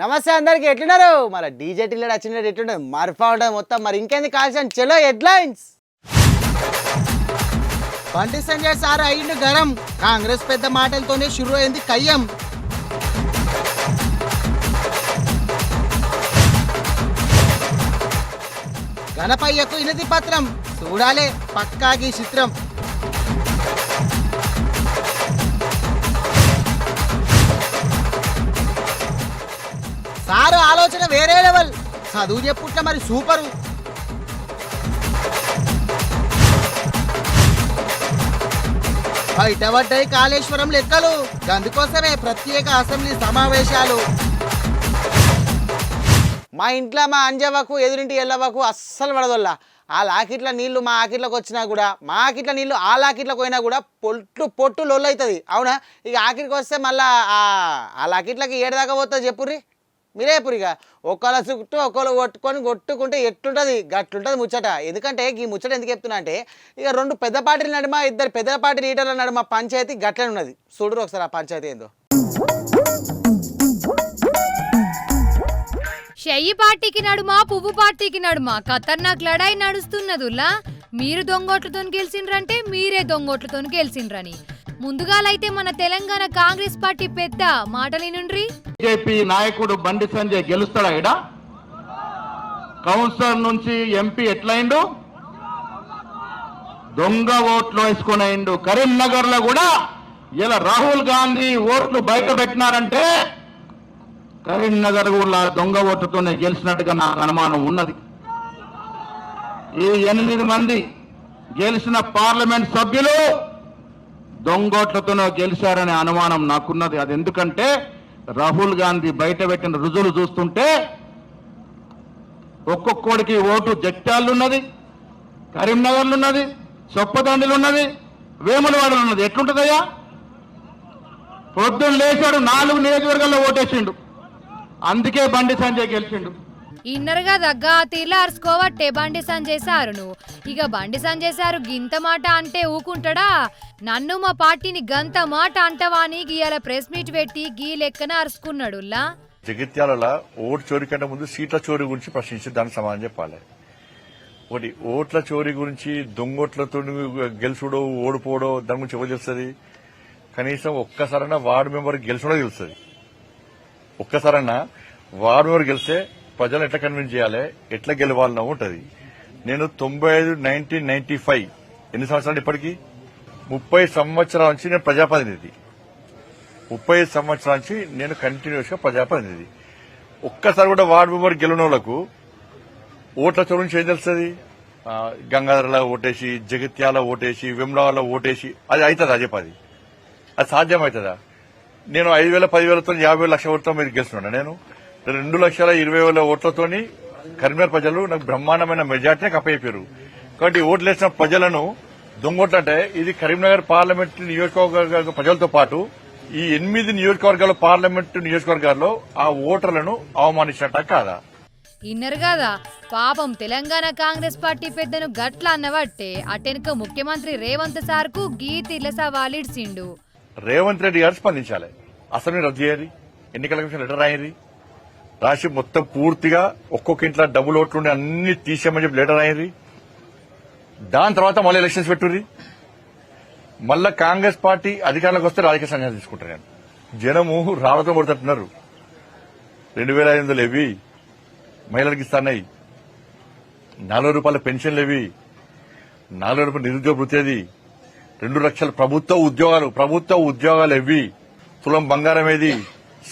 నమస్తే అందరికి ఎట్లున్నారు? మన డీజే టిల్లర్ వచ్చినట్టు ఎట్లుంటుంది మర్ఫా ఉంటుంది మొత్తం మరి ఇంకేంది కాల్సిన చలో హెడ్లైన్స్! బండి సంజయ్ సార్ అయ్యిండు గరం. కాంగ్రెస్ పెద్ద మాటలతోనే షురు అయింది కయ్యం. గణపయ్యకు ఇనతి పత్రం. చూడాలే పక్కాగి చిత్రం. సారు ఆలోచన వేరే లెవెల్. చదువు చెప్పుట్ల మరి సూపరు. బయటపడ్డాయి కాళేశ్వరం లెక్కలు. అందుకోసమే ప్రత్యేక అసెంబ్లీ సమావేశాలు. మా ఇంట్లో మా అంజవ్వకు ఎదురింటి ఎల్లవ్వకు అస్సలు పడదొల్లా ఆ లాకిట్ల నీళ్ళు మా ఆకిట్లకు వచ్చినా కూడా మా ఆకిట్ల నీళ్ళు ఆ లాకిట్లకు పోయినా కూడా పొట్టు పొట్టు లొల్లు అవుతుంది అవునా? ఇక ఆకిరికి వస్తే మళ్ళా ఆ- లాకిట్లకి లాకిట్లకి ఏడదాకా పోతుంది చెప్పుర్రి. మీరే ఒకళ్ళ చుట్టూ ఒకళ్ళు కొట్టుకొని కొట్టుకుంటే ఎట్లుంటుంది? గట్లుంటుంది ముచ్చట. ఎందుకంటే ఈ ముచ్చట ఎందుకు చెప్తున్నా అంటే ఇక రెండు పెద్ద పార్టీల నడుమ ఇద్దరు పెద్ద పార్టీ లీడర్ల నడుమ పంచాయతీ గట్లనే ఉన్నది. చూడరు ఒకసారి ఆ పంచాయతీ ఏందో. షయ్యి పార్టీకి నడుమా పువ్వు పార్టీకి నడుమా? ఖతర్నాక్ లడాయి నడుస్తున్నదుల్లా. మీరు దొంగోట్లతో గెలిచిండ్రంటే మీరే దొంగోట్లతో గెలిచిండ్రని ముందుగాలైతే మన తెలంగాణ కాంగ్రెస్ పార్టీ పెద్ద మాటలినుండ్రి? బీజేపీ నాయకుడు బండి సంజయ్ గెలుస్తాడా ఇడ కౌన్సిలర్ నుంచి ఎంపీ ఎట్లయిండు? దొంగ ఓట్లు వేసుకొని అయిండు. కరీంనగర్లో కూడా ఇలా రాహుల్ గాంధీ ఓట్లు బయట పెట్టినారంటే కరీంనగర్ కూడా దొంగ ఓట్లతోనే గెలిచినట్టుగా నాకు అనుమానం ఉన్నది. ఈ ఎనిమిది మంది గెలిచిన పార్లమెంట్ సభ్యులు దొంగోట్లతోనో గెలిచారనే అనుమానం నాకున్నది. అది ఎందుకంటే రాహుల్ గాంధీ బయట పెట్టిన రుజువులు చూస్తుంటే ఒక్కొక్కడికి ఓటు జట్టాలున్నది కరీంనగర్లున్నది కరీంనగర్లు ఉన్నది ఉన్నది వేములవాడలు ఉన్నది ఎట్లుంటుందయ్యా? పొద్దున్న లేచాడు నాలుగు నియోజకవర్గాల్లో ఓటేసిండు. అందుకే బండి సంజయ్ గెలిచిండు. ఇన్నర్గా దగ్గ తీర్ల అరుచుకోవట్టే బండి సంజయ్ సారును. ఇక బండి సంజయ్ సారు గింత మాట అంటే ఊకుంటాడా? నన్ను మా పార్టీని గంత మాట అంటవా అని గీయాల ప్రెస్ మీట్ పెట్టి గీ లెక్కన అరుచుకున్నాడుల్లా జగిత్యాల ఓటు చోరీ కంటే ముందు సీట్ల చోరీ గురించి ప్రశ్నించి దానికి సమాధానం చెప్పాలి. ఒకటి ఓట్ల చోరీ గురించి దొంగోట్లతో గెలుచుడో ఓడిపోవడో దాని గురించి ఎవరు తెలుస్తుంది? కనీసం ఒక్కసారైనా వార్డు మెంబర్ గెలుచుడో తెలుస్తుంది. ఒక్కసారైనా వార్డు మెంబర్ గెలిస్తే ప్రజలు ఎట్లా కన్విన్స్ చేయాలి? ఎట్లా గెలవాలనో ఉంటుంది. నేను తొంభై ఐదు నైన్టీన్ నైన్టీ ఫైవ్ ఎన్ని సంవత్సరాలు ఇప్పటికీ? ముప్పై సంవత్సరాల నుంచి నేను ప్రజాప్రతినిధి. ముప్పై ఐదు సంవత్సరాల నుంచి నేను కంటిన్యూస్గా ప్రజాప్రతినిధి. ఒక్కసారి కూడా వార్డు మెంబర్ గెలిన వాళ్ళకు ఓట్ల చోటు నుంచి ఏం తెలుస్తుంది? గంగాధరలో ఓటేసి జగిత్యాల ఓటేసి విమ్లాలో ఓటేసి అది అవుతుందా చెప్పది అది సాధ్యమవుతుందా? నేను ఐదు వేల పదివేలతో యాభై వేల లక్షల ఓట్లతో మీరు గెలుస్తున్నాను నేను? రెండు లక్షల ఇరవై వేల ఓట్లతోని కరీంనగర్ ప్రజలు నాకు బ్రహ్మాండమైన మెజార్టీని కప్పయిపోయారు కాబట్టి ఓట్లు వేసిన ప్రజలను దొంగోట్లు అంటే ఇది కరీంనగర్ పార్లమెంట్ నియోజకవర్గ ప్రజలతో పాటు ఈ ఎనిమిది నియోజకవర్గాల పార్లమెంట్ నియోజకవర్గాల్లో ఆ ఓటర్లను అవమానించినట్ట కాదా? ఇన్నరు కదా? పాపం తెలంగాణ కాంగ్రెస్ పార్టీ పెద్దను గట్ల అన్నవట్టే అటెనక ముఖ్యమంత్రి రేవంత్ సార్కు గీ తీర్ల సవాలిడ్సిండు రేవంత్ రెడ్డి గారు స్పందించాలి. అసెంబ్లీ రద్దు చేయాలి? ఎన్నికల కమిషన్ లెటర్ రాయండి? రాసి మొత్తం పూర్తిగా ఒక్కొక్క ఇంట్లో డబుల్ ఓట్లుండి అన్ని తీసేయమని చెప్పి లెటర్ అయ్యింది దాని తర్వాత మళ్ళీ ఎలక్షన్స్ పెట్టుర్రి. మళ్ళా కాంగ్రెస్ పార్టీ అధికారంలోకి వస్తే రాజకీయ సంఘాలు తీసుకుంటారు నేను జనము రాళ్ళతో కొడుతున్నారు. రెండు వేల ఐదు వందలు ఇవి మహిళలకు ఇస్తాన్నాయి. నాలుగు రూపాయల పెన్షన్లు ఇవి నాలుగు రూపాయల నిరుద్యోగ వృత్తి రెండు లక్షల ప్రభుత్వ ఉద్యోగాలు ప్రభుత్వ ఉద్యోగాలు ఇవి తులం బంగారం ఏది?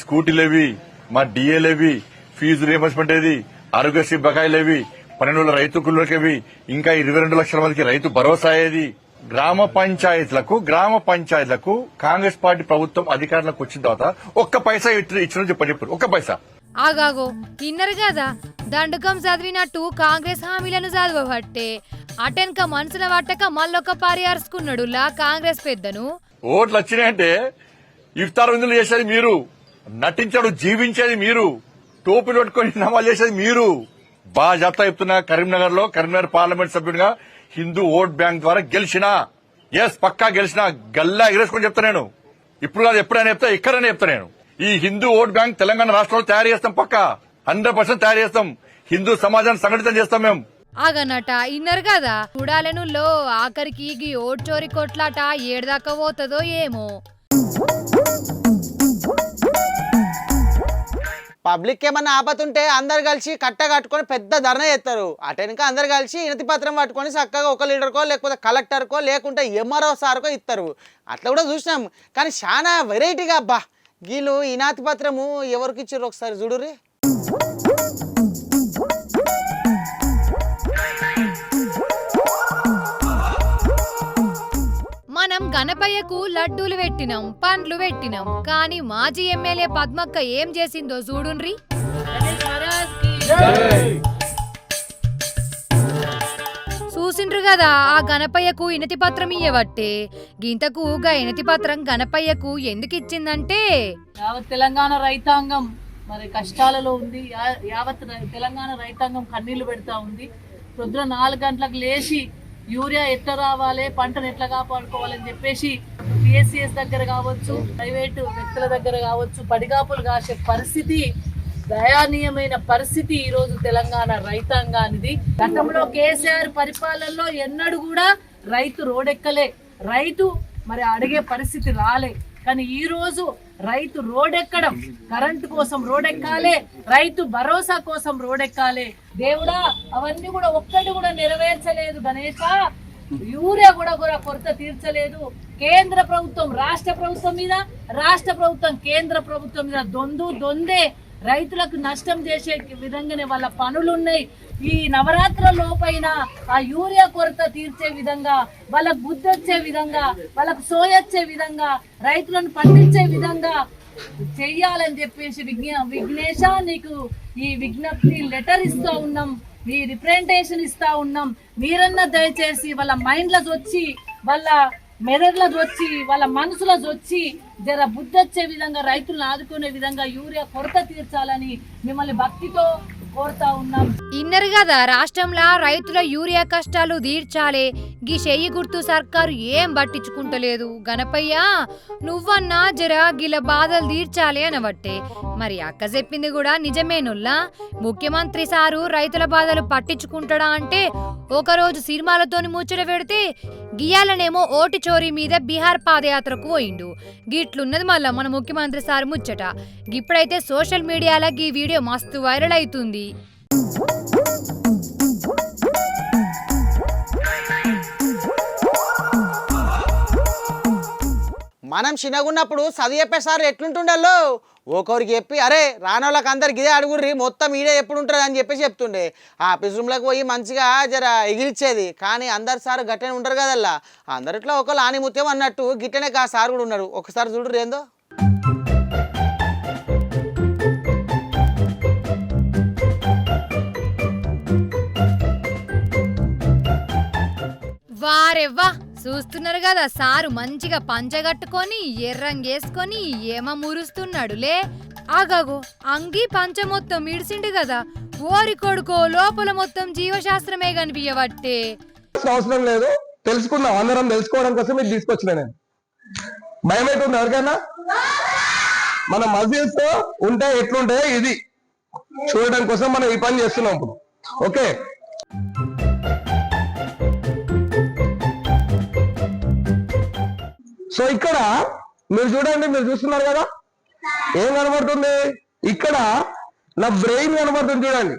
స్కూటీలు ఇవి మా డిఏలు ఎవి ఫీజు రియంబర్స్మెంట్ ఏది? ఆరోగ్యశ్రీ బకాయిలు ఎవి పన్నెండు వేల రైతు కుళ్ళకేవి ఇంకా ఇరవై రెండు లక్షల మందికి రైతు భరోసా ఏది? గ్రామ పంచాయతీలకు గ్రామ పంచాయతీలకు కాంగ్రెస్ పార్టీ ప్రభుత్వం అధికారంలోకి వచ్చిన తర్వాత ఒక్క పైసా ఇచ్చిన ఇచ్చిన చెప్పని చెప్పారు ఒక్క పైసా. ఆగాగో ఇన్నరు కదా? దండుకం చదివినట్టు కాంగ్రెస్ హామీలను చదవబట్టే అటెనక మనసున పట్టక మళ్ళొక్క పారి అరుచుకున్నాడులా కాంగ్రెస్ పెద్దను? ఓట్లు వచ్చినాయంటే ఇఫ్తార్ విందులు చేసేది మీరు. నటించాడు జీవించేది మీరు. టోపీలు పట్టుకొని నమాజ్ చేసేది మీరు. బాగా చెప్తా చెప్తున్నా కరీంనగర్లో కరీంనగర్ పార్లమెంట్ సభ్యుడిగా హిందూ ఓట్ బ్యాంక్ ద్వారా గెలిచినా. ఎస్ పక్కా గెలిచినా. గల్లా ఎగరేసుకొని చెప్తా నేను. ఇప్పుడు కాదు ఎప్పుడైనా చెప్తా ఇక్కడనే చెప్తా నేను. ఈ హిందూ ఓట్ బ్యాంక్ తెలంగాణ రాష్ట్రంలో తయారు చేస్తాం పక్క. హండ్రెడ్ పర్సెంట్ తయారు చేస్తాం. హిందూ సమాజాన్ని సంఘటితం చేస్తాం మేము. ఆగనట ఇన్నరు కదా? చూడాలెనుల్లో ఆఖరికి ఓట్ చోరీ కొట్లాట ఏడదాకా పోతుందో ఏమో. పబ్లిక్ ఏమన్నా ఆపతుంటే అందరు కలిసి కట్ట కట్టుకొని పెద్ద ధర్నా చేస్తారు. అటెనక అందరు కలిసి ఇనతి పత్రం పట్టుకొని చక్కగా ఒక లీడర్కో లేకపోతే కలెక్టర్కో లేకుంటే ఎంఆర్ఓ సార్కో ఇస్తారు. అట్లా కూడా చూసినాం. కానీ చాలా వెరైటీగా అబ్బా. వీళ్ళు ఇనాతి పత్రము ఎవరికి ఇచ్చారు ఒకసారి చూడుర్రి? గణపయ్యకు లడ్డూలు పెట్టినాం పండ్లు పెట్టినాం. కానీ మాజీ ఎమ్మెల్యే పద్మక్క ఏం చేసిందో చూడుండ్రి. చూసిండ్రు కదా ఆ గణపయ్యకు ఇనతి పత్రం ఇయ్యవట్టే గింతకు గా ఇనతి పత్రం గణపయ్యకు ఎందుకు ఇచ్చిందంటే? యావత్ తెలంగాణ రైతాంగం మరి కష్టాలలో ఉంది. యావత్ తెలంగాణ రైతాంగం కన్నీళ్ళు పెడతా ఉంది. పొద్దున నాలుగు గంటలకు లేచి యూరియా ఎట్లా రావాలి పంటను ఎట్లా కాపాడుకోవాలని చెప్పేసి పిఎస్సిఎస్ దగ్గర కావచ్చు ప్రైవేటు వ్యక్తుల దగ్గర కావచ్చు పడిగాపులు కాసే పరిస్థితి దయానీయమైన పరిస్థితి ఈ రోజు తెలంగాణ రైతాంగానిది. గతంలో కేసీఆర్ పరిపాలనలో ఎన్నడూ కూడా రైతు రోడెక్కలే. రైతు మరి అడిగే పరిస్థితి రాలే. కానీ ఈ రోజు రైతు రోడెక్కడం. కరెంటు కోసం రోడెక్కాలే రైతు భరోసా కోసం రోడెక్కాలే. దేవుడా అవన్నీ కూడా ఒక్కటి కూడా నెరవేర్చలేదు గణేష యూరియా కూడా కూడా కొరత తీర్చలేదు. కేంద్ర ప్రభుత్వం రాష్ట్ర ప్రభుత్వం మీద రాష్ట్ర ప్రభుత్వం కేంద్ర ప్రభుత్వం మీద దొందు దొందే. రైతులకు నష్టం చేసే విధంగానే వాళ్ళ పనులు ఉన్నాయి ఈ నవరాత్రుల లోపైన ఆ యూరియా కొరత తీర్చే విధంగా వాళ్ళకు బుద్ధి వచ్చే విధంగా వాళ్ళకు సోయొచ్చే విధంగా రైతులను పండించే విధంగా చెయ్యాలని చెప్పేసి విజ్ఞ విఘ్నేశ నీకు ఈ విజ్ఞప్తి లెటర్ ఇస్తూ ఉన్నాం. మీ రిప్రజెంటేషన్ ఇస్తా ఉన్నాం. మీరన్నా దయచేసి వాళ్ళ మైండ్లకు వచ్చి వాళ్ళ మెదడులో వచ్చి వాళ్ళ మనసులో వచ్చి జర బుద్ధి వచ్చే విధంగా రైతులను ఆదుకునే విధంగా యూరియా కొరత తీర్చాలని మిమ్మల్ని భక్తితో కోరుతా ఉన్నాం. ఇన్నరు కదా రాష్ట్రంలో రైతుల యూరియా కష్టాలు తీర్చాలే. గీ చెయ్యి గుర్తు సర్కారు ఏం పట్టించుకుంటలేదు. గణపయ్య నువ్వన్నా జర గిల బాధలు తీర్చాలి అనబట్టే. మరి అక్క చెప్పింది కూడా నిజమేనుల్లా ముఖ్యమంత్రి సారు రైతుల బాధలు పట్టించుకుంటాడా అంటే ఒకరోజు సినిమాలతోని ముచ్చట పెడితే గియాలనేమో ఓటి చోరీ మీద బీహార్ పాదయాత్రకు పోయిండు. గిట్లున్నది మళ్ళా మన ముఖ్యమంత్రి సార్ ముచ్చట. ఇప్పుడైతే సోషల్ మీడియాలో ఈ వీడియో మస్తు వైరల్ అవుతుంది మనం చిన్నగున్నప్పుడు చదివి చెప్పే సార్ ఎట్లుంటుండల్లో? ఒకరికి చెప్పి అరే రానోళ్ళకి అందరికి ఇదే అడుగుర్రి మొత్తం ఈడే ఎప్పుడు ఉంటుంది అని చెప్పేసి చెప్తుండే. ఆ ఆఫీస్ రూమ్లోకి పోయి మంచిగా జర ఎగిరిచ్చేది. కానీ అందరు సార్ గట్టనే ఉంటారు కదల్లా. అందరిట్లో ఒకళ్ళు ఆనిముత్యం అన్నట్టు గిట్టనే ఆ సార్ కూడా ఉన్నారు ఒకసారి చూడరు ఏందో? వారెవ్వా చూస్తున్నారు కదా సారు మంచిగా పంచగట్టుకొని ఎర్రంగేసుకొని ఏమ మురుస్తున్నాడులే. ఆగాగో అంగి పంచ మొత్తం ఇడిసిండు కదా ఓరి కొడుకో లోపల మొత్తం జీవశాస్త్రమే కనిపించబట్టే అవసరం లేదు తెలుసుకుందాం అందరం తెలుసుకోవడం కోసం ఇది తీసుకొచ్చిన నేను. భయం అవుతుంది ఎవరికైనా? మన మజిల్స్ ఉంటే ఎట్లుంటాయో ఇది. చూడడం కోసం మనం ఈ పని చేస్తున్నాం ఇప్పుడు. ఓకే? సో ఇక్కడ మీరు చూడండి మీరు చూస్తున్నారు కదా? ఏం కనబడుతుంది? ఇక్కడ నా బ్రెయిన్ కనబడుతుంది చూడండి.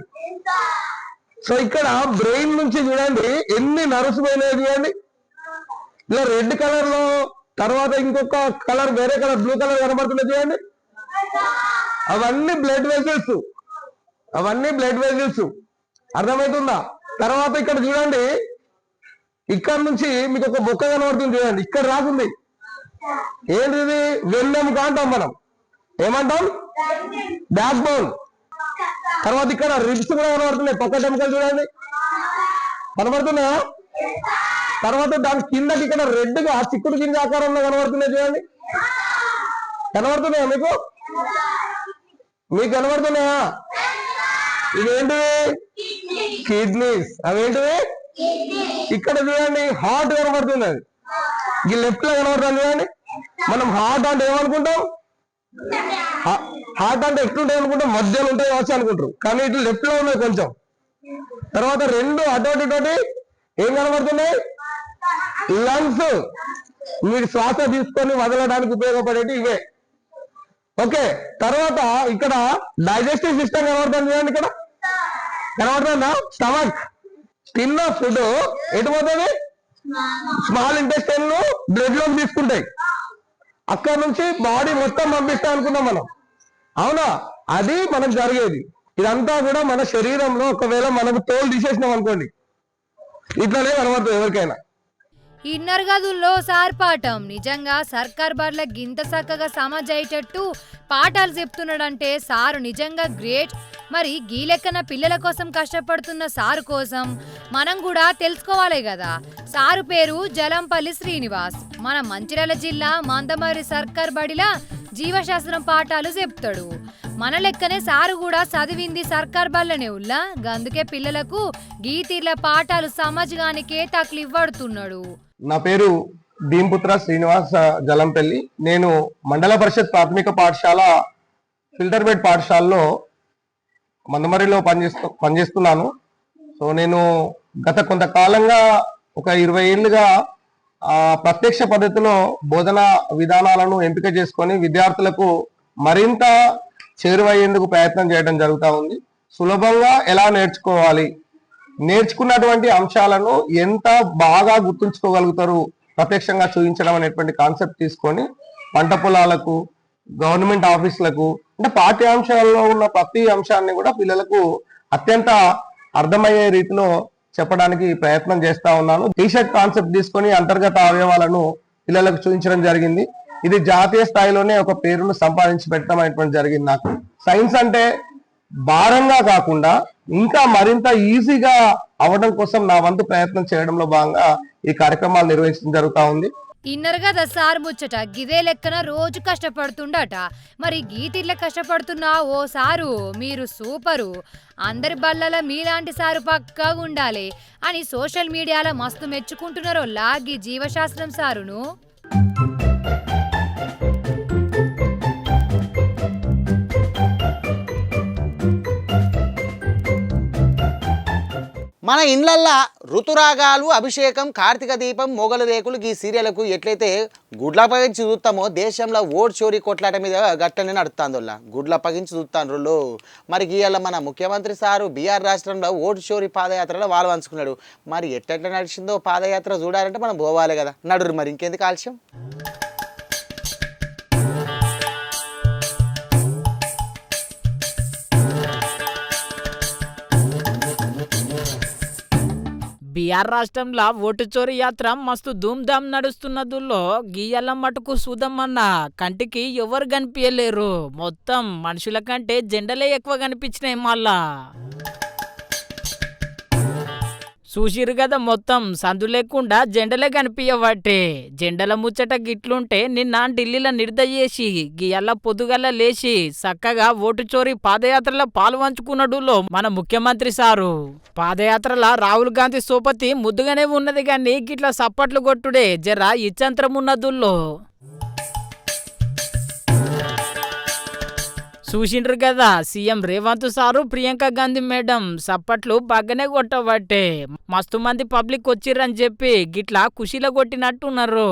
సో ఇక్కడ బ్రెయిన్ నుంచి చూడండి ఎన్ని నర్వ్స్ పోయినాయి చూడండి. ఇలా రెడ్ కలర్లో తర్వాత ఇంకొక కలర్ వేరే కలర్ బ్లూ కలర్ కనబడుతుంది చూడండి. అవన్నీ బ్లడ్ వెజల్స్ అవన్నీ బ్లడ్ వెజల్స్ అర్థమవుతుందా? తర్వాత ఇక్కడ చూడండి ఇక్కడ నుంచి మీకు ఒక బొక్క కనబడుతుంది చూడండి. ఇక్కడ రాసింది ఏంటిది? వెన్నెముక అంటాం మనం. ఏమంటాం? బ్యాక్ బోన్ తర్వాత ఇక్కడ రిబ్స్ కూడా కనబడుతున్నాయి. పక్క టెంకలు చూడండి. కనబడుతున్నాయా? తర్వాత దాని కిందకి ఇక్కడ రెడ్గా చిక్కుడు గింజ ఆకారంలో కనబడుతున్నాయి చూడండి. కనబడుతున్నాయా మీకు? మీకు కనబడుతున్నాయా? ఇవేంటివి కిడ్నీస్ అవేంటివి? ఇక్కడ చూడండి హార్ట్ కనబడుతుంది అది ఈ లెఫ్ట్లో కనబడుతుంది కానీ మనం హార్ట్ అంటే ఏమనుకుంటాం? హార్ట్ అంటే ఎట్లుంటాయి అనుకుంటాం? మధ్యలో ఉంటాయి కావచ్చు అనుకుంటారు. కానీ ఇటు లెఫ్ట్లో ఉన్నాయి కొంచెం. తర్వాత రెండు అటోటి ఇటోటి ఏం కనబడుతున్నాయి? లంగ్స్. మీరు శ్వాస తీసుకొని వదలడానికి ఉపయోగపడేటి ఇవే. ఓకే తర్వాత ఇక్కడ డైజెస్టివ్ సిస్టమ్ కనబడుతుంది చూడండి ఇక్కడ. కనబడుతుందా? స్టమక్. తిన్న ఫుడ్ ఎటు పోతుంది? స్మాల్ ఇంటెస్టైన్ బ్లడ్లోకి తీసుకుంటాయి. అక్కడ నుంచి బాడీ మొత్తం పంపిస్తా అనుకున్నాం మనం. అవునా? అది మనకు జరిగేది. ఇదంతా కూడా మన శరీరంలో ఒకవేళ మనకు తోలు తీసేసినాం అనుకోండి. ఇట్లనే కనబడుతుంది ఎవరికైనా. ఇన్నర్ గదుల్లో సార్ పాఠం. నిజంగా సర్కార్ బర్ల గింత చక్కగా సమజయ్యేటట్టు పాఠాలు చెప్తున్నాడంటే సారు నిజంగా గ్రేట్. మరి గీలెక్కన పిల్లల కోసం కష్టపడుతున్న సారు కోసం మనం కూడా తెలుసుకోవాలి కదా సారు పేరు జలంపల్లి శ్రీనివాస్. మన మంచిర్యాల జిల్లా మందమరి సర్కార్ బడిలా జీవశాస్త్రం పాఠాలు చెప్తాడు. మన లెక్కనే సారు కూడా చదివింది సర్కార్ బల్లనే ఉల్లా? అందుకే పిల్లలకు గీతీర్ల పాఠాలు సమజ్గానికే తక్లివ్వడుతున్నాడు నా పేరు భీంపుత్ర శ్రీనివాస జలంపల్లి. నేను మండల పరిషత్ ప్రాథమిక పాఠశాల ఫిల్టర్ బెడ్ పాఠశాలలో మందమరిలో పనిచేస్తూ పనిచేస్తున్నాను. సో నేను గత కొంతకాలంగా ఒక ఇరవై ఏళ్ళుగా ప్రత్యక్ష పద్ధతిలో బోధన విధానాలను ఎంపిక చేసుకొని విద్యార్థులకు మరింత చేరువయ్యేందుకు ప్రయత్నం చేయడం జరుగుతూ ఉంది. సులభంగా ఎలా నేర్చుకోవాలి? నేర్చుకున్నటువంటి అంశాలను ఎంత బాగా గుర్తుంచుకోగలుగుతారు? ప్రత్యక్షంగా చూపించడం అనేటువంటి కాన్సెప్ట్ తీసుకొని పంట పొలాలకు గవర్నమెంట్ ఆఫీసులకు అంటే పాఠ్యాంశాల్లో ఉన్న ప్రతి అంశాన్ని కూడా పిల్లలకు అత్యంత అర్థమయ్యే రీతిలో చెప్పడానికి ప్రయత్నం చేస్తా ఉన్నాను. టీషర్ట్ కాన్సెప్ట్ తీసుకొని అంతర్గత అవయవాలను పిల్లలకు చూపించడం జరిగింది. ఇది జాతీయ స్థాయిలోనే ఒక పేరును సంపాదించి పెట్టడం అనేటువంటి జరిగింది నాకు. సైన్స్ అంటే భారంగా కాకుండా ఇంకా మరింత ఈజీగా అవడం కోసం నా వంతు ప్రయత్నం చేయడంలో భాగంగా ఈ కార్యక్రమాలు నిర్వహించడం జరుగుతూ ఉంది. ఇన్నర్ కదా సార్ ముచ్చట. గిదే లెక్కన రోజు కష్టపడుతుండట. మరి గీతిట్ల కష్టపడుతున్నా ఓ సారు మీరు సూపరు. అందరి బల్లల మీలాంటి సారు పక్కా ఉండాలి అని సోషల్ మీడియాలో మస్తు మెచ్చుకుంటున్నారో లాగి జీవశాస్త్రం సారును. మన ఇండ్లల్లో ఋతురాగాలు అభిషేకం కార్తీక దీపం మొగలు రేకులు ఈ సీరియల్కు ఎట్లయితే గుడ్ల పగించి చూస్తామో దేశంలో ఓట్ చోరీ కొట్లాట మీద గట్టనే నడుస్తాందోళ్ళ. గుడ్ల పగించి చూస్తాండ్రులో మరి ఇవాళ మన ముఖ్యమంత్రి సారు బీఆర్ రాష్ట్రంలో ఓటు చోరీ పాదయాత్రలో వాళ్ళు పంచుకున్నాడు. మరి ఎట్ట నడిచిందో పాదయాత్ర చూడాలంటే మనం పోవాలి కదా. నడురు మరి ఇంకెందుకు ఆలస్యం? బీఆర్ రాష్ట్రంలో ఓటు చోరీ యాత్ర మస్తు ధూమ్ధామ్ నడుస్తున్నదుల్లో గీయల మటుకు సూదమ్మన్న కంటికి ఎవరు కనిపించలేరు మొత్తం మనుషుల కంటే జెండలే ఎక్కువ కనిపించినాయి మళ్ళా. చూసిరు కదా మొత్తం. సందు లేకుండా జెండలే కనిపించవట్టే జెండల ముచ్చట గిట్లుంటే నిన్న ఢిల్లీలో నిర్దయ చేసి గియల్ల పొద్దుగల్ల లేచి చక్కగా ఓటు చోరీ పాదయాత్రలో పాలు పంచుకున్నడులో మన ముఖ్యమంత్రి సారు. పాదయాత్రల రాహుల్ గాంధీ సోపతి ముద్దుగానే ఉన్నది గాని గిట్ల సప్పట్లు కొట్టుడే జర ఇచ్చంత్రం ఉన్నదుల్లో చూసిండ్రు కదా CM Revanth sir Priyanka Gandhi madam సప్పట్లు బగ్గనే కొట్టబట్టే. మస్తు మంది పబ్లిక్ వచ్చిర్రని చెప్పి గిట్లా కుషిలో కొట్టినట్టున్నారు.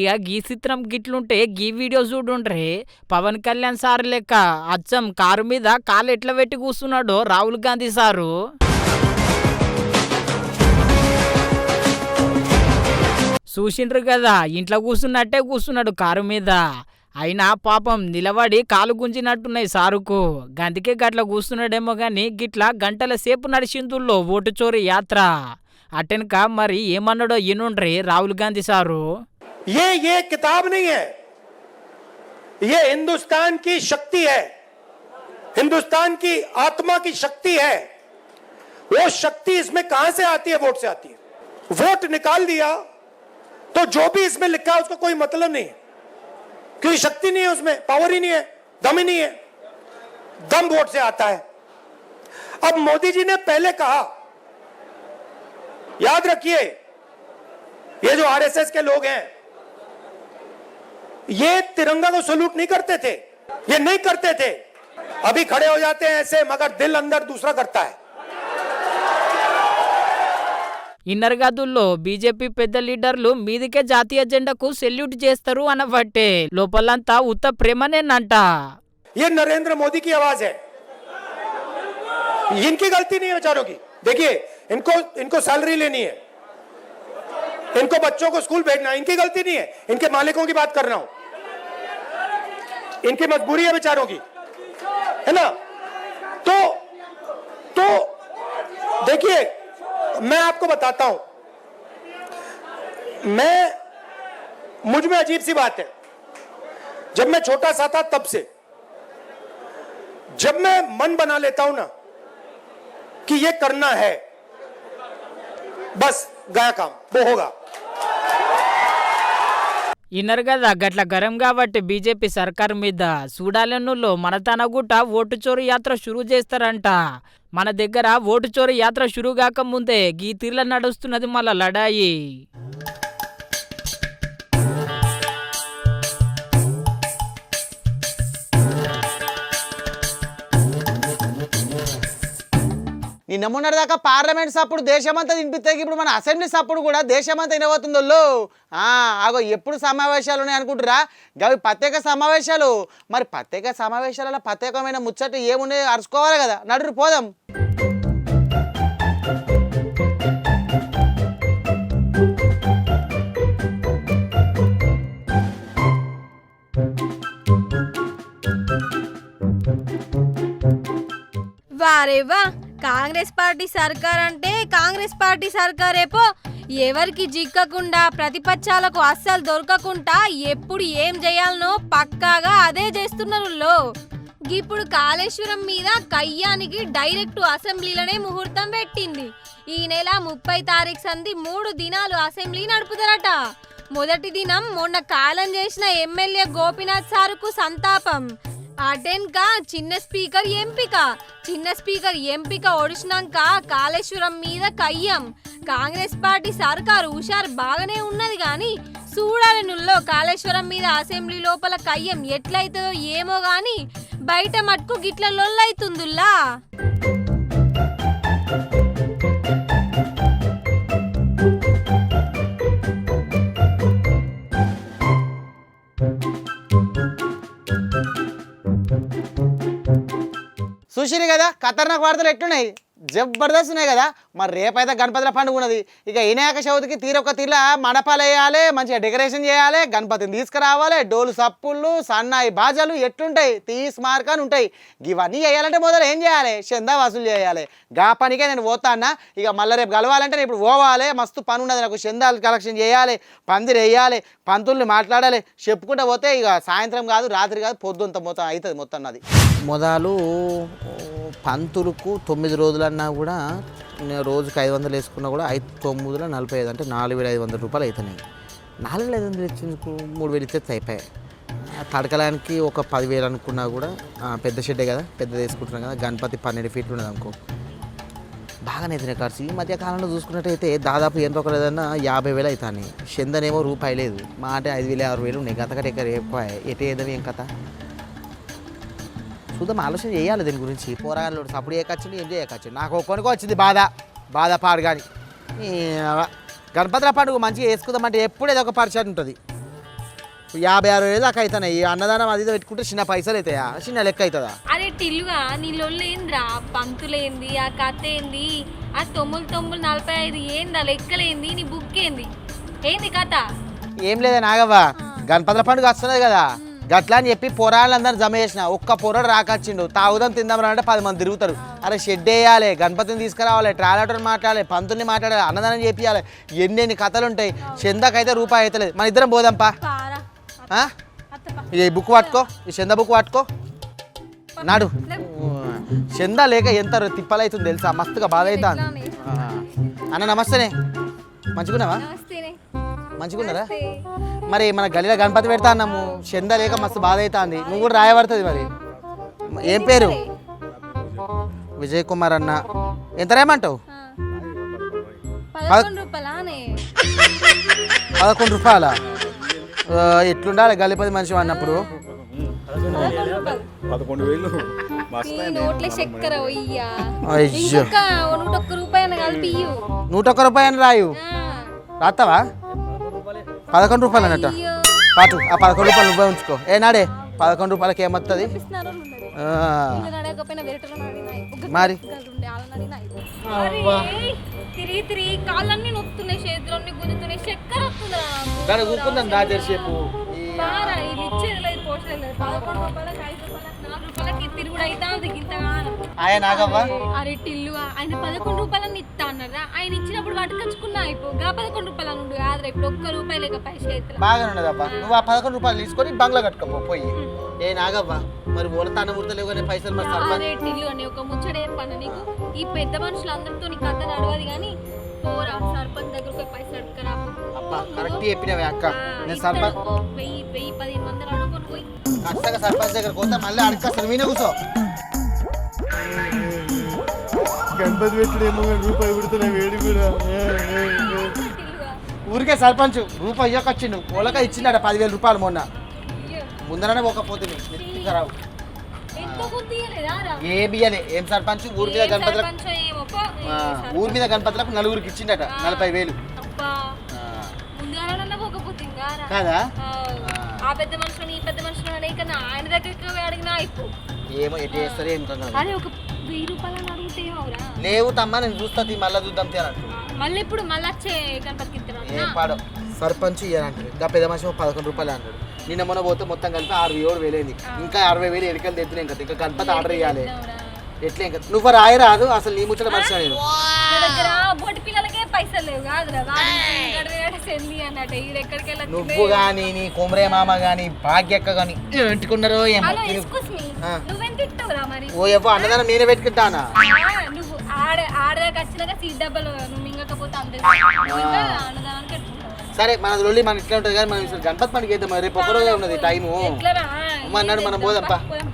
ఇక గీ చిత్రం గిట్లుంటే గీ వీడియో చూడుండ్రి. పవన్ కళ్యాణ్ సార్ లెక్క అచ్చం కారు మీద కాలు ఎట్లా పెట్టి కూర్చున్నాడో రాహుల్ గాంధీ సారు. చూసిండ్రు కదా ఇంట్లో కూర్చున్నట్టే కూర్చున్నాడు కారు మీద. అయినా పాపం నిలబడి కాలు గుంజినట్టున్నాయి సారుకు గందుకే గట్ల కూర్చున్నాడేమో గాని గిట్ల గంటల సేపు నడిచిందుల్లో ఓటు చోరీ యాత్ర అటెనక మరి ఏమన్నాడో ఈనుండ్రి రాహుల్ గాంధీ సారు ये ये किताब नहीं है ये हिंदुस्तान की शक्ति है हिंदुस्तान की आत्मा की शक्ति है वो शक्ति इसमें कहां से आती है वोट से आती है वोट निकाल दिया तो जो भी इसमें लिखा है उसका कोई मतलब नहीं है क्योंकि शक्ति नहीं है उसमें पावर ही नहीं है, दम ही नहीं है। दम वोट से आता है। अब मोदी जी ने पहले कहा, याद रखिए, ये जो आरएसएस के लोग हैं, ये तिरंगा को सल्यूट नहीं करते थे, ये नहीं करते थे। अभी खड़े हो जाते हैं ऐसे, मगर दिल अंदर दूसरा करता है। ఇన్నర్ గదుల్లో బీజేపీ పెద్ద లీడర్లు మీదికే జాతీయ జెండాకు సెల్యూట్ చేస్తారు అనబట్టే లోపలంతా ఉత్త ప్రేమనేనంట ये नरेंद्र मोदी की आवाज है इनकी गलती नहीं है बेचारों की देखिए इनको इनको सैलरी लेनी है इनको बच्चों को स्कूल भेजना है इनकी गलती नहीं है इनके मालिकों की बात कर रहा हूं इनकी मजबूरी है बेचारों की है ना तो तो देखिए मैं आपको बताता हूँ। मैं, मुझमें अजीब सी बात है। जब मैं छोटा सा था तब से, जब मैं मन बना लेता हूँ ना, कि ये करना है, बस, गया काम, वो होगा। ఇన్నర్ కదా గట్ల గరం కాబట్టి బీజేపీ సర్కార్ మీద సూడాలెన్నుల్లో మన తనగుట ఓటు చోరు యాత్ర షురూ చేస్తారంట మన దగ్గర ఓటు చోరు యాత్ర షురూ కాకముందే గీ తీర్ల నడుస్తున్నది మళ్ళా లడాయి. నిన్న దాకా పార్లమెంట్ సప్పుడు దేశమంతా తినిపిస్తాయి. ఇప్పుడు మన అసెంబ్లీ సప్పుడు కూడా దేశమంతా వినబోతుందో ఆగో ఎప్పుడు సమావేశాలు ఉన్నాయి అనుకుంటురా గవి ప్రత్యేక సమావేశాలు. మరి ప్రత్యేక సమావేశాలలో ప్రత్యేకమైన ముచ్చట ఏమున్నాయో అరుచుకోవాలి కదా. నడురు పోదాం. వారేవా కాంగ్రెస్ పార్టీ సర్కార్ అంటే కాంగ్రెస్ పార్టీ సర్కారేపో ఎవరికి జిక్కకుండా ప్రతిపక్షాలకు అస్సలు దొరకకుండా ఎప్పుడు ఏం చేయాలనో పక్కాగా అదే చేస్తున్నారు లో. ఇప్పుడు కాళేశ్వరం మీద కయ్యానికి డైరెక్ట్ అసెంబ్లీలోనే ముహూర్తం పెట్టింది. ఈ నెల ముప్పై తారీఖు సంది మూడు దినాలు అసెంబ్లీ నడుపుతారట. మొదటి దినం మొన్న కాలం చేసిన ఎమ్మెల్యే గోపినాథ్ సారుకు సంతాపం. అటెన్క చిన్న స్పీకర్ ఎంపిక. చిన్న స్పీకర్ ఎంపిక ఒడిచినాక కాళేశ్వరం మీద కయ్యం. కాంగ్రెస్ పార్టీ సర్కారు హుషారు బాగానే ఉన్నది కానీ చూడాలి నుల్లో కాళేశ్వరం మీద అసెంబ్లీ లోపల కయ్యం ఎట్లయితుందో ఏమో గాని బయట మట్టుకు గిట్ల లొల్లైతుందుల్లా చూసిరు కదా ఖతర్నాక్ వార్తలు ఎట్లున్నాయి? జబర్దస్త్ ఉన్నాయి కదా. మరి రేపైతే గణపతుల పండుగ ఉన్నది. ఇక వినాయక చవితికి తీరొక తీర మండపాలు వేయాలి మంచిగా డెకరేషన్ చేయాలి గణపతిని తీసుకురావాలి డోలు సప్పుళ్ళు సన్నాయి బాజాలు ఎట్లుంటాయి? తీసి మార్కాలు ఉంటాయి. ఇవన్నీ చేయాలంటే మొదలు ఏం చేయాలి? చందా వసూలు చేయాలి. గా పనికే నేను పోతా అన్న. ఇక మళ్ళీ రేపు కలవాలంటే నేను ఇప్పుడు పోవాలి. మస్తు పని ఉన్నది నాకు. చందాలు కలెక్షన్ చేయాలి పందిరి వేయాలి పంతుల్ని మాట్లాడాలి. చెప్పుకుంటూ పోతే ఇక సాయంత్రం కాదు రాత్రి కాదు పొద్దుంత మొత్తం అవుతుంది మొత్తం అది. మొదలు పంతులకు తొమ్మిది అన్నా కూడా నేను రోజుకి ఐదు వందలు వేసుకున్నా కూడా ఐదు తొమ్మిదిలో నలభై ఐదు అంటే నాలుగు వేల ఐదు వందల రూపాయలు అవుతున్నాయి నాలుగు వేల ఐదు వందలు ఇచ్చేందుకు మూడు వేలు ఇస్తే అయిపోయాయి. తడకలానికి తడకడానికి ఒక పదివేలు అనుకున్నా కూడా పెద్ద షెడ్డే కదా పెద్దది వేసుకుంటున్నాం కదా గణపతి పన్నెండు ఫీట్లు ఉన్నది అనుకో. బాగానే అవుతున్నాయి ఖర్చు ఈ మధ్య కాలంలో చూసుకున్నట్టయితే దాదాపు ఎంత ఒక లేదన్నా యాభై వేలు అవుతాయి చందనేమో రూపాయి లేదు. మా అంటే ఐదు వేలు ఆరు వేలు ఉన్నాయి. గతకటే ఎక్కడ ఎక్కువ. ఎటు ఏదని ఏం కథ? చూద్దాం ఆలోచన చేయాలి దీని గురించి. పోరాగాళ్ళు సప్పుడు చేయకొచ్చింది ఏం చేయకొచ్చింది నాకు ఒక్కొనికి వచ్చింది బాధ. బాధ పాడు కానీ. గణపతుల పండుగ మంచిగా వేసుకుందామంటే ఎప్పుడు ఏదో ఒక పరిచయం ఉంటుంది. యాభై అరవై వేలు దాకా అవుతున్నాయి ఈ అన్నదానం అది పెట్టుకుంటే చిన్న పైసలు అవుతాయా? చిన్న లెక్క అవుతుందా? అరే టిల్లుగా నీ లొల్లేంద్రా పంతులేంది ఆ కథ ఏంది? ఆ తొమ్మిది తొమ్మిది నలభై ఐదు ఏంది? ఆ లెక్కలేంది నీ బుక్ ఏంది? ఏంది కథ? ఏం లేదా నాగవ్వ. గణపతుల పండుగ వస్తున్నది కదా. గట్లా అని చెప్పి పొరాళ్ళందరూ జమ చేసిన. ఒక్క పొరడు రాకొచ్చిండు. తాగుదాం తిందాం అంటే పది మంది తిరుగుతారు. అరే షెడ్ వేయాలి గణపతిని తీసుకురావాలి ట్రాలటర్ మాట్లాడాలి పంతుల్ని మాట్లాడాలి అన్నదానం చేపియాలి. ఎన్ని ఎన్ని కథలు ఉంటాయి. చందాకైతే రూపాయి అవుతలేదు మన ఇద్దరం పోదాంపా? ఈ బుక్ పట్టుకో ఈ చంద బుక్ పట్టుకో. నాడు. చందా లేక ఎంత తిప్పలవుతుంది తెలుసా? మస్తుగా బాధ అవుతుంది అన్న నమస్తేనే. మంచిగున్నావా? మంచిగున్నారా మరి మన గలీలో గణపతి పెడతా అన్నాము. చంద లేక మస్తు బాధ అవుతుంది నువ్వు కూడా రాయబడుతుంది మరి. ఏం పేరు? విజయ్ కుమార్ అన్న. ఎంత రేమంటావు పదకొండు రూపాయల ఎట్లుండాలి గలిపతి మనిషి అన్నప్పుడు? పదకొండు వేలు. నూట ఒక్క రూపాయలు రాయు. ఆ, రాస్తావా పదకొండు రూపాయలు అన్నట్ట. పాటు ఆ పదకొండు రూపాయలు నువ్వే ఉంచుకో. ఏ నాడే పదకొండు రూపాయలకి అయిపో. మరి? తిరిగి తిరిగి కాళ్ళన్నీ నొక్కుతున్నాయి చేతులన్నీ గుంజుతున్నాయి చక్కెర వస్తుందిరా నాకు. దాన్ని కూకుందాం దా తెరిసేపు బారా, ఇది ఇచ్చేది లేదు, పోసేది లేదు. పదకొండు రూపాయలకి, ఐదు రూపాయలకి, నాలుగు రూపాయలకి తిరుగుడు అవుతా ఉంది ఇంతగానో. ఆయన నాగవ్వ అరే టిల్లు ఆయన పదకొండు రూపాయలని ఇస్తా అన్నారా ఆయన ఇచ్చినప్పుడు పట్టుకొచ్చుకున్నా అయిపో. గా పదకొండు రూపాయలు అని ఉండు కాదురా ఇప్పుడు ఒక్క రూపాయి లేక పై చేతులు బాగానే ఉన్నదబ్బా. నువ్వు ఆ పదకొండు రూపాయలు తీసుకొని బంగ్లా కట్టుకోపో పోయి. ఏ నాగవ్వ మరి ఊరతాన ఊరతలేవు కానీ పైసలు మరి అరే టిల్లు అని ఒక ముచ్చట చెప్పాను నీకు? ఈ పెద్ద మనుషులందరితో నీ కథ నడవదు కానీ పోరా సర్పంచ్ దగ్గరకు పైసలు అడుగురా అబ్బా కరెక్ట్ చెప్పినవే అక్క. నేను సర్పంచ్ వెయ్యి వెయ్యి పదిహేను వందలు అడుగుకొని పోయి. ఖచ్చితంగా సర్పంచ్ దగ్గర పోతే మళ్ళీ అడగస్తాను వినే కూర్చో. గణపతి పెట్టుడేమో రూపాయి పెడుతున్నా వేడి కూడా ఊరికే సర్పంచ్ రూపాయి ఇవ్వకొచ్చిండు ఓలక ఇచ్చినాడు పదివేల రూపాయలు మొన్న. ముందరనే పోకపోతే రావు? ఏ బియ్యలే ఏం సర్పంచ్? ఊరి మీద గణపతులకు. ఊరి మీద గణపతులకు నలుగురికి ఇచ్చిండట నలభై వేలు. కాదా? ఆ, పెద్ద మనుషులను ఈ పెద్ద మనుషులను అడిగి కన్నా ఆయన దగ్గరికి అడిగినా అయిపో. ఏమో ఎటు చేస్తారో ఏం కాదు అరే ఒక వెయ్యి రూపాయలని అడిగితే ఏమవురా? లేవు తమ్మా నేను చూస్తా తీ, మళ్ళా చూద్దాం తీ అని అంటుండు. మళ్ళీ ఇప్పుడు మళ్ళీ వచ్చే గణపతికి ఏం ఇస్తారా పాడో. సర్పంచ్ ఇయ్యాలంటారు ఇంకా పెద్ద మనిషి పదకొండు రూపాయలు అన్నాడు నిన్న మొన్న పోతే మొత్తం కలిపి అరవై ఏడు వేలైంది ఇంకా అరవై వేలు ఎడికలు తెచ్చిన ఇంకా. ఇంకా గణపతి ఆర్డర్ ఇవ్వాలి ఎట్లా ఇంకా. నువ్వు రాయి రాదు అసలు నీ ముచ్చట మనిషి నేను? నా దగ్గర పైసలు లేవు కాదురా వాడి సెల్లి అన్నట్టు ఎక్కడికి నువ్వు గాని నీ కుమరే మామ గాని భాగ్యక్క గాని ఎంటుకున్నారో ఏమో. నువ్వెంత ఇస్తావురా మరి? ఓ ఎవ్వ అన్నదానం నేనే పెట్టుకుంటానా? నువ్వు ఆడ ఆడదాకా వచ్చినాక సీట్ డబ్బలు నువ్వు మింగకపోతే అంతే. అన్నదానానికి సరే మన లొల్లి మన ఇట్లా ఉంటుంది కానీ మనం గణపతి పండుగ అయితే రేపు ఒక రోజే ఉన్నది టైము. అన్నాడు మనం పోదాం పా. పోదాం.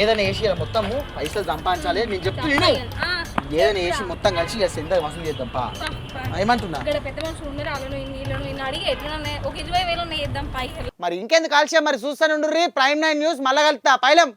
ఏదైనా వేసి మొత్తము పైసలు సంపాదించాలి నేను చెప్తూ నేను ఆ, ఏదైనా వేసి మొత్తం కలిసి ఇలా సెంత వసూలు చేద్దాం పా పా, పా. ఏమంటున్నా? ఇక్కడ పెద్ద మనుషులు ఉన్నారు వాళ్ళను వీళ్ళను నిన్ను అడిగి ఎట్లా ఒక ఇరవై వేలు చేద్దాం పైసలు మరి ఇంకెందుకు కాల్షియం మరి చూస్తాను ప్రైమ్ నైన్ న్యూస్ మళ్ళా కలుతా పైలం.